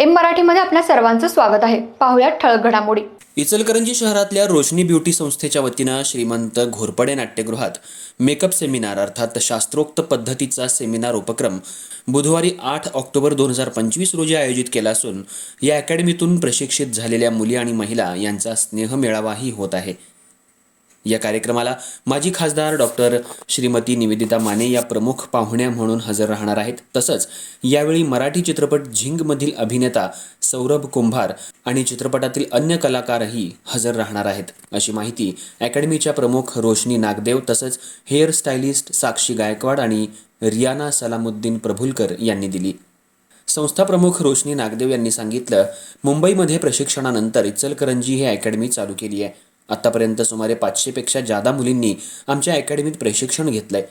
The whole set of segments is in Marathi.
एम मराठीमध्ये आपल्या सर्वांचं स्वागत आहे. पाहुयात ठळक घडामोडी. इचलकरंजी शहरातल्या रोशनी ब्युटी संस्थेच्या वतीनं श्रीमंत घोरपडे नाट्यगृहात मेकअप सेमिनार अर्थात शास्त्रोक्त पद्धतीचा सेमिनार उपक्रम बुधवारी आठ ऑक्टोबर दोन हजार पंचवीस रोजी आयोजित केला असून या अकॅडमीतून प्रशिक्षित झालेल्या मुली आणि महिला यांचा स्नेह मेळावाही होत आहे. या कार्यक्रमाला माजी खासदार डॉक्टर श्रीमती निवेदिता माने या प्रमुख पाहुण्या म्हणून हजर राहणार आहेत. तसंच यावेळी मराठी चित्रपट झिंगमधील अभिनेता सौरभ कुंभार आणि चित्रपटातील अन्य कलाकारही हजर राहणार आहेत. अशी माहिती अकॅडमीच्या प्रमुख रोशनी नागदेव तसंच हेअर स्टायलिस्ट साक्षी गायकवाड आणि रियाना सलामुद्दीन प्रभुलकर यांनी दिली. संस्था प्रमुख रोशनी नागदेव यांनी सांगितलं मुंबईमध्ये प्रशिक्षणानंतर इचलकरंजी ही अकॅडमी चालू केली आहे. आत्तापर्यंत सुमारे पाचशेपेक्षा जादा मुलींनी आमच्या अकॅडमीत प्रशिक्षण घेतलंय.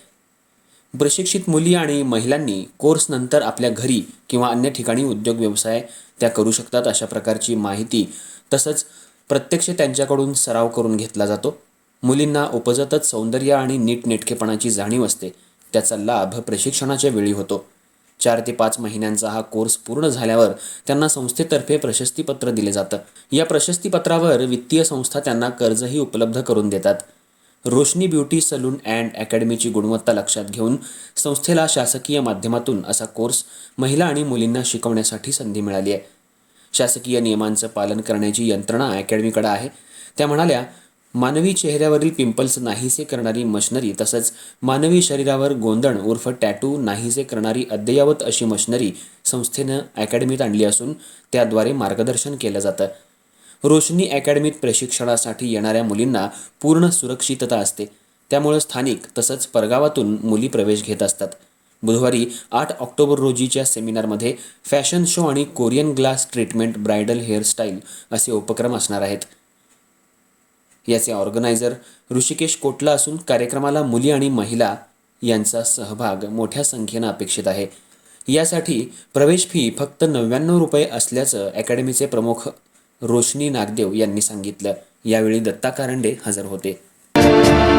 प्रशिक्षित मुली आणि महिलांनी कोर्सनंतर आपल्या घरी किंवा अन्य ठिकाणी उद्योग व्यवसाय त्या करू शकतात अशा प्रकारची माहिती तसंच प्रत्यक्ष त्यांच्याकडून सराव करून घेतला जातो. मुलींना उपजतच सौंदर्य आणि नीटनेटकेपणाची जाणीव असते. त्याचा लाभ प्रशिक्षणाच्या वेळी होतो. चार ते पाच महिन्यांचा हा कोर्स पूर्ण झाल्यावर त्यांना संस्थेतर्फे प्रशस्तीपत्र दिले जातं. या प्रशस्तीपत्रावर वित्तीय संस्था त्यांना कर्जही उपलब्ध करून देतात. रोशनी ब्युटी सलून अँड अकॅडमीची गुणवत्ता लक्षात घेऊन संस्थेला शासकीय माध्यमातून असा कोर्स महिला आणि मुलींना शिकवण्यासाठी संधी मिळाली आहे. शासकीय नियमांचं पालन करण्याची यंत्रणा अकॅडमीकडे आहे. त्या म्हणाल्या मानवी चेहऱ्यावरील पिंपल्स नाहीसे करणारी मशनरी तसंच मानवी शरीरावर गोंधण उर्फ टॅटू नाहीसे करणारी अद्ययावत अशी मशनरी संस्थेनं अकॅडमीत आणली असून त्याद्वारे मार्गदर्शन केलं जातं. रोशनी अकॅडमीत प्रशिक्षणासाठी येणाऱ्या मुलींना पूर्ण सुरक्षितता असते. त्यामुळे स्थानिक तसंच परगावातून मुली प्रवेश घेत असतात. बुधवारी आठ ऑक्टोबर रोजीच्या सेमिनारमध्ये फॅशन शो आणि Korean glass treatment bridal hairstyle असे उपक्रम असणार आहेत. याचे ऑर्गनायझर ऋषिकेश कोटला असून कार्यक्रमाला मुली आणि महिला यांचा सहभाग मोठ्या संख्येनं अपेक्षित आहे. यासाठी प्रवेश फी फक्त नव्याण्णव रुपये असल्याचं अकॅडमीचे प्रमुख रोशनी नागदेव यांनी सांगितलं. यावेळी दत्ता कारंडे हजर होते.